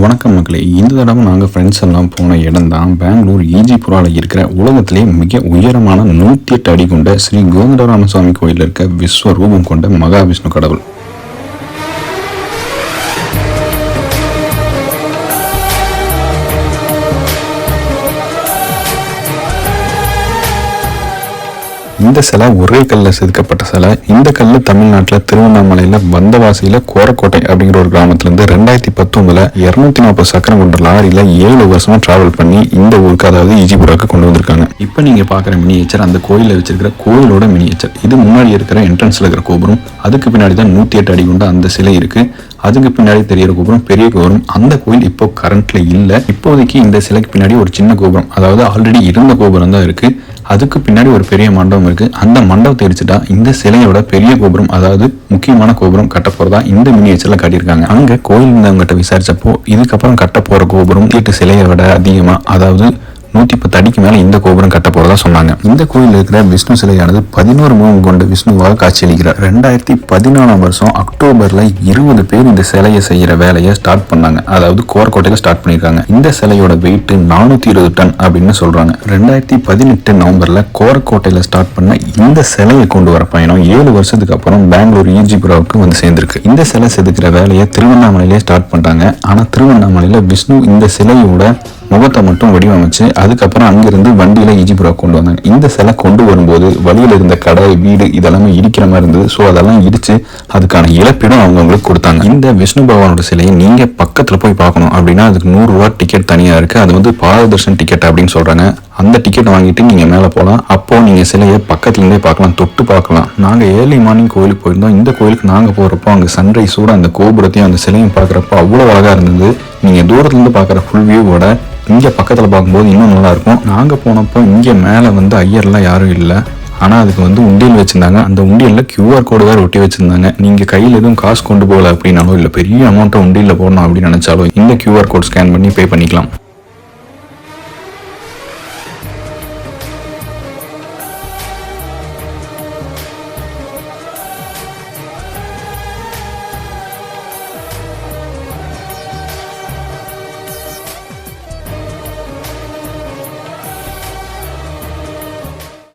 வணக்கம் மக்களே. இந்த தடவை நாங்கள் ஃப்ரெண்ட்ஸ் எல்லாம் போன இடம் தான் பெங்களூர் ஈஜிபுராவில் இருக்கிற உலகத்திலே மிக உயரமான நூற்றி எட்டு அடி கொண்ட ஸ்ரீ கோதண்டராமசுவாமி கோயிலில் இருக்க விஸ்வரூபம் கொண்ட மகாவிஷ்ணு கடவுள். இந்த சிலை ஒரே கல்லில் செதுக்கப்பட்ட சிலை. இந்த கல் தமிழ்நாட்டில் திருவண்ணாமலையில் வந்தவாசியில் கோரக்கோட்டை அப்படிங்கிற ஒரு கிராமத்துலேருந்து ரெண்டாயிரத்தி பத்தொன்பதுல இரநூத்தி நாற்பது சக்கரம் கொண்ட லாரியில் ஏழு வருஷமா டிராவல் பண்ணி இந்த ஊருக்கு அதாவது ஈஜிபுராக்கு கொண்டு வந்திருக்காங்க. இப்போ நீங்கள் பார்க்குற மினியேச்சர் அந்த கோயிலில் வச்சிருக்கிற கோயிலோட மினியேச்சர் இது முன்னாடி இருக்கிற என்ட்ரன்ஸில் இருக்கிற கோபுரம். அதுக்கு பின்னாடி தான் நூற்றி எட்டு அடி கொண்ட அந்த சிலை இருக்கு. அதுக்கு பின்னாடி தெரியிற கோபுரம் பெரிய கோபுரம். அந்த கோயில் இப்போ கரண்ட்ல இல்லை. இப்போதைக்கு இந்த சிலைக்கு பின்னாடி ஒரு சின்ன கோபுரம். அதாவது ஆல்ரெடி இருந்த கோபுரம் தான் இருக்கு. அதுக்கு பின்னாடி ஒரு பெரிய மண்டபம் இருக்கு. அந்த மண்டபத்தை இடிச்சுட்டா இந்த சிலையோட பெரிய கோபுரம் அதாவது முக்கியமான கோபுரம் கட்ட போறதா இந்த மினியேச்சர்ல காட்டியிருக்காங்க. அங்க கோயில் இருந்தவங்ககிட்ட விசாரிச்சப்போ இதுக்கப்புறம் கட்ட போற கோபுரம் வீட்டு சிலையை விட அதிகமா அதாவது நூத்தி பத்து அடிக்கு மேல இந்த கோபுரம் கட்ட போறதா சொன்னாங்க. இந்த கோயில் இருக்கிற விஷ்ணு சிலையானது பதினோரு முகம் கொண்ட விஷ்ணுவாக காட்சியளிக்கிறார். ரெண்டாயிரத்தி பதினாலாம் வருஷம் அக்டோபர்ல இருபது பேர் இந்த சிலையை செய்யற வேலையை ஸ்டார்ட் பண்ணாங்க. அதாவது கோரக்கோட்டையில ஸ்டார்ட் பண்ணியிருக்காங்க. இந்த சிலையோட வெயிட் நானூத்தி இருபது டன் அப்படின்னு சொல்றாங்க. ரெண்டாயிரத்தி பதினெட்டு நவம்பர்ல கோரக்கோட்டையில ஸ்டார்ட் பண்ண இந்த சிலையை கொண்டு வர பயணம் ஏழு வருஷத்துக்கு அப்புறம் பெங்களூர் ஈஜிபுராவுக்கு வந்து சேர்ந்திருக்கு. இந்த சிலை செதுக்கிற வேலையை திருவண்ணாமலையிலே ஸ்டார்ட் பண்றாங்க ஆனா திருவண்ணாமலையில விஷ்ணு இந்த சிலையோட முகத்தை மட்டும் வடிவமைச்சு அதுக்கப்புறம் அங்கிருந்து வண்டியில ஈஜிபுரா கொண்டு வந்தாங்க. இந்த சிலை கொண்டு வரும்போது வழியில இருந்த கடை வீடு இதெல்லாமே இடிக்கிற மாதிரி இருந்தது. ஸோ அதெல்லாம் இடிச்சு அதுக்கான இழப்பீடும் அவங்கவுங்களுக்கு கொடுத்தாங்க. இந்த விஷ்ணு பகவானோட சிலையை நீங்க பக்கத்துல போய் பார்க்கணும் அப்படின்னா அதுக்கு நூறு ரூபா டிக்கெட் தனியா இருக்கு. அது வந்து பாரதர்ஷன் டிக்கெட் அப்படின்னு சொல்றாங்க. அந்த டிக்கெட் வாங்கிட்டு நீங்கள் மேலே போகலாம் அப்போது நீங்கள் சிலையை பக்கத்துலேருந்தே பார்க்கலாம் தொட்டு பார்க்கலாம். நாங்கள் ஏர்லி மார்னிங் கோயிலுக்கு போயிருந்தோம். இந்த கோயிலுக்கு நாங்கள் போகிறப்போ அங்கே சன்ரைஸோட அந்த கோபுரத்தையும் அந்த சிலையும் பார்க்குறப்போ அவ்வளோ அழகாக இருந்தது. நீங்கள் தூரத்துலேருந்து பார்க்குற ஃபுல் வியூவோட இங்கே பக்கத்தில் பார்க்கும்போது இன்னும் நல்லாயிருக்கும் நாங்கள் போனப்போ இங்கே மேலே வந்து ஐயர்லாம் யாரும் இல்லை. ஆனால் அதுக்கு வந்து உண்டியல் வச்சுருந்தாங்க. அந்த உண்டியலில் கியூஆர் கோடு வேறு ஒட்டி வச்சுருந்தாங்க. நீங்கள் கையில் எதுவும் காசு கொண்டு போகல அப்படின்னாலோ இல்லை பெரிய அமௌண்ட்டை உண்டியலில் போடணும் அப்படின்னு நினச்சாலோ இந்த கியூஆர் கோட் ஸ்கேன் பண்ணி பே பண்ணிக்கலாம்.